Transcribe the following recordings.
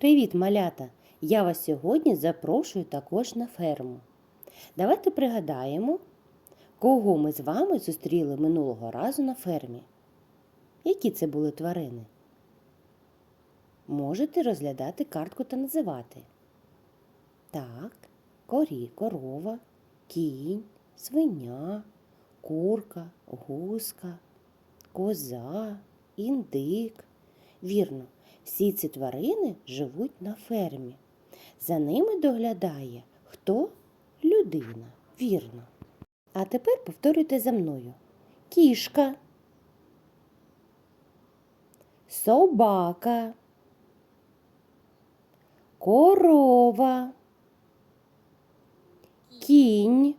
Привіт, малята! Я вас сьогодні запрошую також на ферму. Давайте пригадаємо, кого ми з вами зустріли минулого разу на фермі. Які це були тварини? Можете розглядати картку та називати. Так, корі, корова, кінь, свиня, курка, гуска, коза, індик. Вірно, всі ці тварини живуть на фермі. За ними доглядає хто? Людина. Вірно. А тепер повторюйте за мною. Кішка. Собака. Корова. Кінь.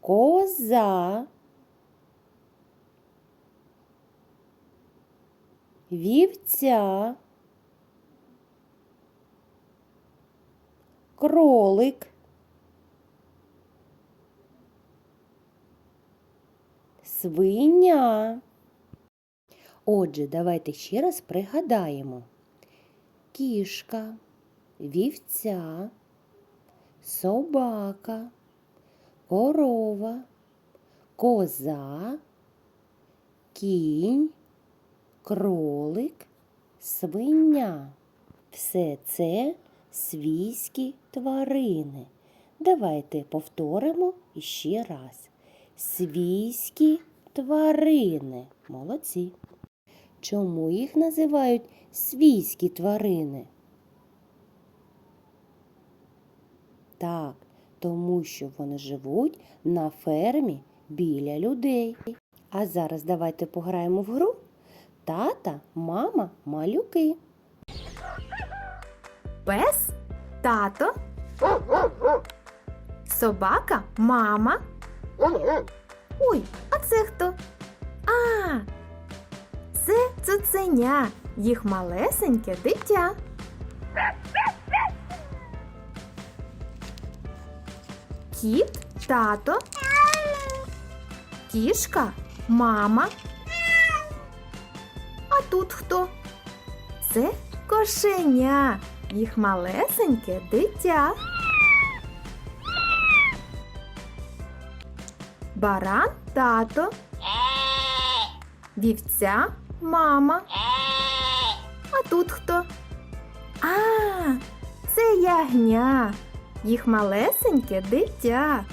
Коза. Вівця. Кролик. Свиня. Отже, давайте ще раз пригадаємо. Кішка, вівця, собака, корова, коза, кінь, кролик, свиня. Все це свійські тварини. Давайте повторимо іще раз. Свійські тварини. Молодці. Чому їх називають свійські тварини? Так, тому що вони живуть на фермі біля людей. А зараз давайте пограємо в гру. Тата, мама, малюки. Пес тато. Собака мама. Ой, а це хто? А, це цуценя, їх малесеньке дитя. Кіт тато. Кішка мама. Тут хто? Це кошеня, їх малесеньке дитя. Баран тато. Вівця мама. А тут хто? А, це ягня, їх малесеньке дитя.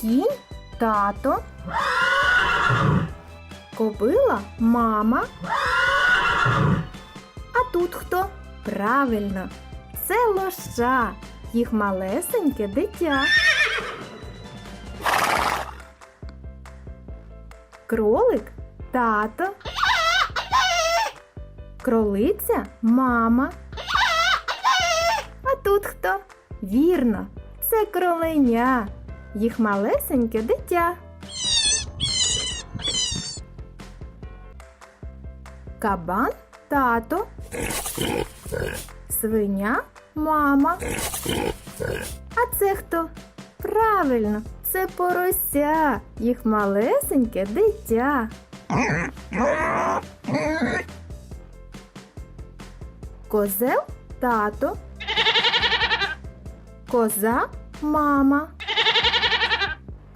Кінь тато. Кобила мама. А тут хто? Правильно, це лоша, їх малесеньке дитя. Кролик тато. Кролиця мама. А тут хто? Вірно, це кроленя, їх малесеньке дитя. Кабан тато. Свиня мама. А це хто? Правильно, це порося, їх малесеньке дитя. Козел тато. Коза мама.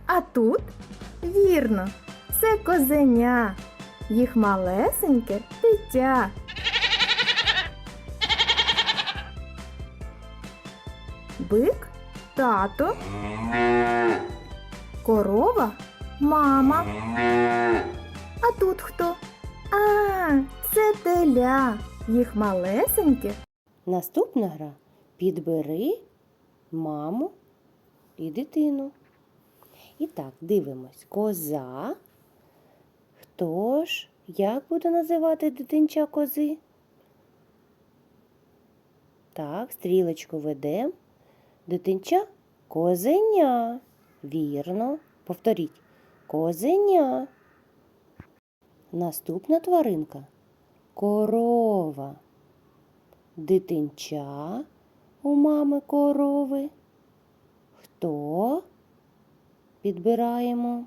А тут вірно, це козеня, їх малесеньке дитя. Бик тато. Корова мама. А тут хто? А, це теля, їх малесеньке. Наступна гра підбери маму і дитину. І так, дивимось. Коза. Хто ж? Як буде називати дитинча кози? Так, стрілочку ведемо. Дитинча козеня. Вірно. Повторіть. Козеня. Наступна тваринка корова. Дитинча у мами корови. Хто? Підбираємо.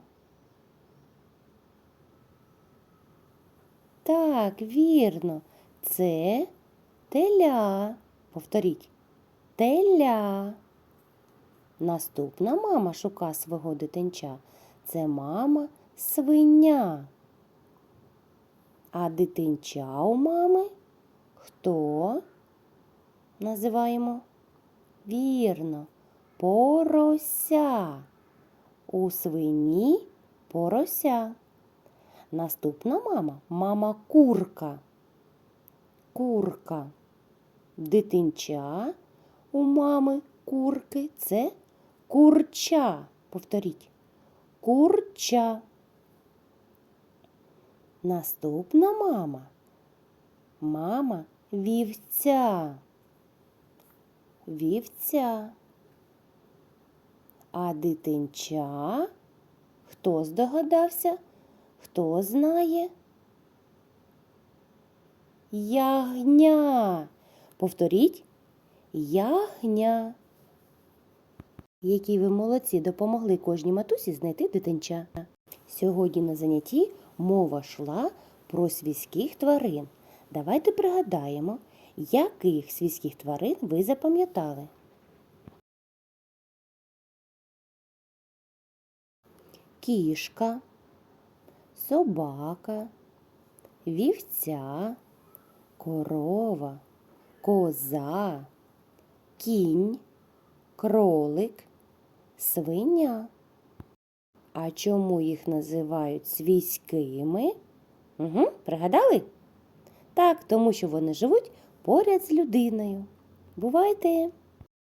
Так, вірно. Це теля. Повторіть. Теля. Наступна мама шука свого дитинча. Це мама свиня. А дитинча у мами хто? Називаємо? Вірно, порося. У свині порося. Наступна мама мама курка. Курка. Дитинча у мами курки це курча. Повторіть. Курча. Наступна мама. Мама вівця. Вівця. А дитинча? Хто здогадався? Хто знає? Ягня. Повторіть ягня. Які ви молодці допомогли кожній матусі знайти дитинча. Сьогодні на занятті мова йшла про свійських тварин. Давайте пригадаємо, яких свійських тварин ви запам'ятали. Кішка, собака, вівця, корова, коза, кінь, кролик, свиня. А чому їх називають свійськими? Угу, пригадали? Так, тому що вони живуть поряд з людиною. Бувайте!